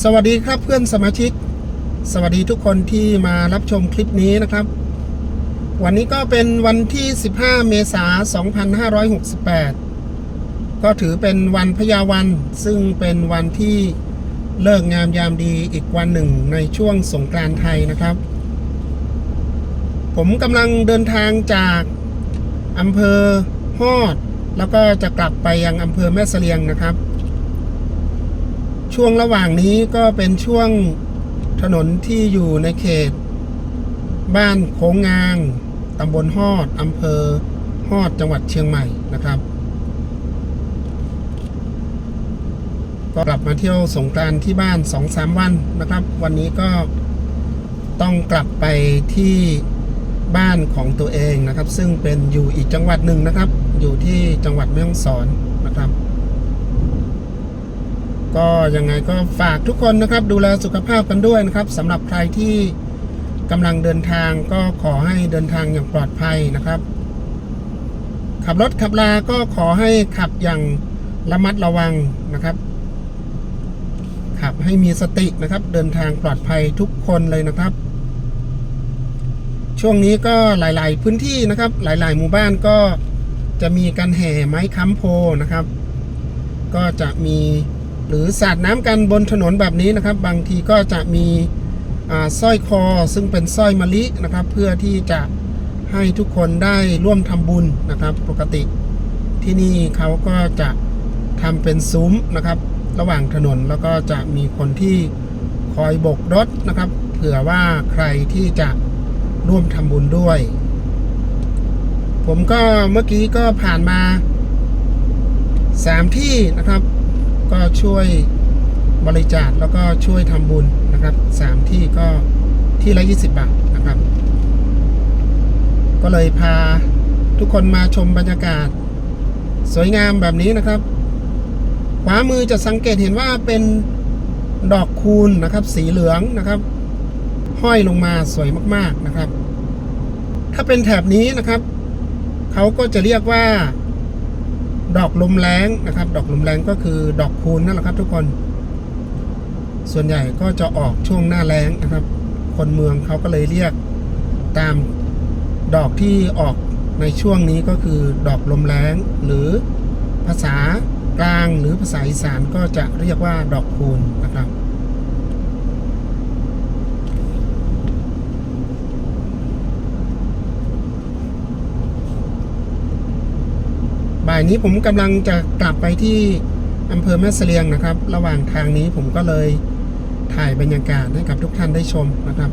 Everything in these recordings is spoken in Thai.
สวัสดีครับเพื่อนสมาชิก สวัสดีทุกคนที่มารับชมคลิปนี้นะครับ วันนี้ก็เป็นวันที่ 15 เมษายน 2568 ก็ถือเป็นวันพยาวัน ซึ่งเป็นวันที่เลิกงามยามดีอีกวันหนึ่งในช่วงสงกรานต์ไทยนะครับ ผมกำลังเดินทางจากอำเภอฮอด แล้วก็จะกลับไปยังอำเภอแม่เสลียงนะครับ ช่วงระหว่างนี้ก็เป็นช่วงถนนที่อยู่ในเขต บ้านโค้งงางตำบลฮอดอำเภอฮอดจังหวัดเชียงใหม่นะครับ ก็กลับมาเที่ยวสงกรานที่บ้าน2อสามวันนะครับ วันนี้ก็ต้องกลับไปที่บ้านของตัวเองนะครับ ซึ่งเป็นอยู่อีกจังหวัดหนึ่งนะครับ อยู่ที่จังหวัดแม่ฮ่องสอนนะครับ ก็ยังไงก็ฝากทุกคนนะครับ ดูแลสุขภาพกันด้วยนะครับสำหรับใครที่กำลังเดินทางก็ขอให้เดินทางอย่างปลอดภัยนะครับ ขับรถขับลาก็ขอให้ขับอย่างระมัดระวังนะครับ ขับให้มีสตินะครับ เดินทางปลอดภัยทุกคนเลยนะครับ ช่วงนี้ก็หลาย ๆ พื้นที่นะครับ หลาย ๆ หมู่บ้านก็จะมีการแห่ไม้ค้ำโพนะครับ ก็จะมี หรือสาดน้ำกันบนถนนแบบนี้นะครับ บางทีก็จะมีสร้อยคอซึ่งเป็นสร้อยมะลินะครับ เพื่อที่จะให้ทุกคนได้ร่วมทำบุญนะครับ ปกติที่นี่เขาก็จะทำเป็นซุ้มนะครับ ระหว่างถนนแล้วก็จะมีคนที่คอยโบกรถนะครับ เผื่อว่าใครที่จะร่วมทำบุญด้วย ผมก็เมื่อกี้ก็ผ่านมาสามที่นะครับ ก็ช่วยบริจาคแล้วก็ช่วยทำบุญนะครับสามที่ก็ที่ละ20 บาทนะครับ ก็เลยพาทุกคนมาชมบรรยากาศ สวยงามแบบนี้นะครับ ขวามือจะสังเกตเห็นว่าเป็นดอกคูณนะครับ สีเหลืองนะครับ ห้อยลงมาสวยมากๆนะครับ ถ้าเป็นแถบนี้นะครับ เขาก็จะเรียกว่า ดอกลมแรงนะครับ ดอกลมแรงก็คือดอกคูณนั่นแหละครับ ทุกคน ส่วนใหญ่ก็จะออกช่วงหน้าแรงนะครับ คนเมืองเขาก็เลยเรียกตามดอกที่ออกในช่วงนี้ก็คือดอกลมแรงหรือภาษากลางหรือภาษาอีสานก็จะเรียกว่าดอกคูณนะครับ บ่ายนี้ผมกำลังจะกลับไปที่อำเภอแม่เสลียงนะครับ ระหว่างทางนี้ผมก็เลยถ่ายบรรยากาศให้กับทุกท่านได้ชมนะครับ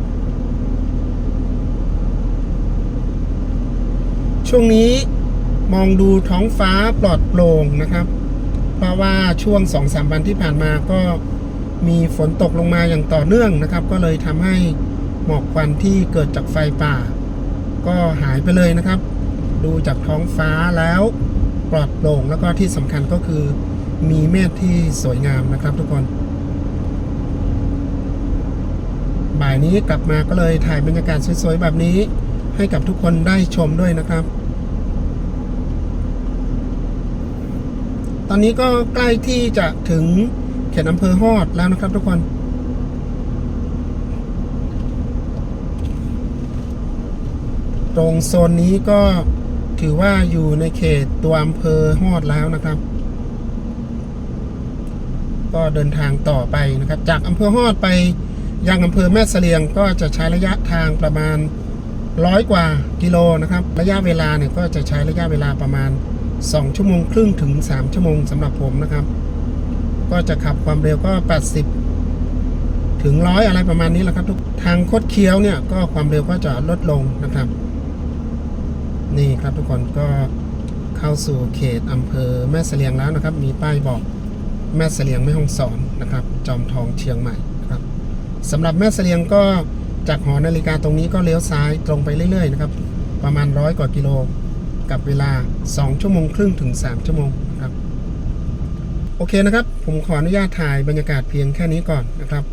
ช่วงนี้มองดูท้องฟ้าปลอดโปร่งนะครับ เพราะว่าช่วงสองสามวันที่ผ่านมาก็มีฝนตกลงมาอย่างต่อเนื่องนะครับ ก็เลยทำให้หมอกควันที่เกิดจากไฟป่า ก็หายไปเลยนะครับ ดูจากท้องฟ้าแล้ว ปลอดโปร่งแล้วก็ที่สำคัญก็คือมีเมฆที่สวยงามนะครับทุกคน บ่ายนี้กลับมาก็เลยถ่ายบรรยากาศสวยๆแบบนี้ ให้กับทุกคนได้ชมด้วยนะครับ ตอนนี้ก็ใกล้ที่จะถึงเขตอำเภอฮอดแล้วนะครับทุกคนตรงโซนนี้ก็ ถือว่าอยู่ในเขตตัวอำเภอฮอดแล้วนะครับ ก็เดินทางต่อไปนะครับ จากอำเภอฮอดไปยังอำเภอแม่เสลียงก็จะใช้ระยะทางประมาณร้อยกว่ากิโลนะครับ ระยะเวลาเนี่ยก็จะใช้ระยะเวลาประมาณ 2 ชั่วโมงครึ่งถึง 3 ชั่วโมงสำหรับผมนะครับ ก็จะขับความเร็วก็ 80 ถึงร้อยอะไรประมาณนี้แหละครับ ทุกทางคดเคี้ยวเนี่ยก็ความเร็วก็จะลดลงนะครับ นี่ครับทุกคนก็เข้าสู่เขตอำเภอแม่เสลียงแล้วนะครับ มีป้ายบอกแม่เสลียงแม่ฮ่องสอนนะครับ จอมทองเชียงใหม่นะครับสำหรับแม่เสลียงก็จากหอนาฬิกาตรงนี้ก็เลี้ยวซ้ายตรงไปเรื่อยๆนะครับ ประมาณร้อยกว่ากิโลกับเวลา 2 ชั่วโมงครึ่งถึง 3 ชั่วโมงนะครับ โอเคนะครับ ผมขออนุญาตถ่ายบรรยากาศเพียงแค่นี้ก่อนนะครับ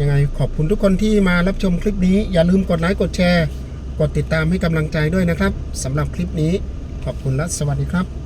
ยังไงขอบคุณทุกคนที่มารับชมคลิปนี้ อย่าลืมกดไลค์กดแชร์ กดติดตามให้กำลังใจด้วยนะครับสำหรับคลิปนี้ขอบคุณและสวัสดีครับ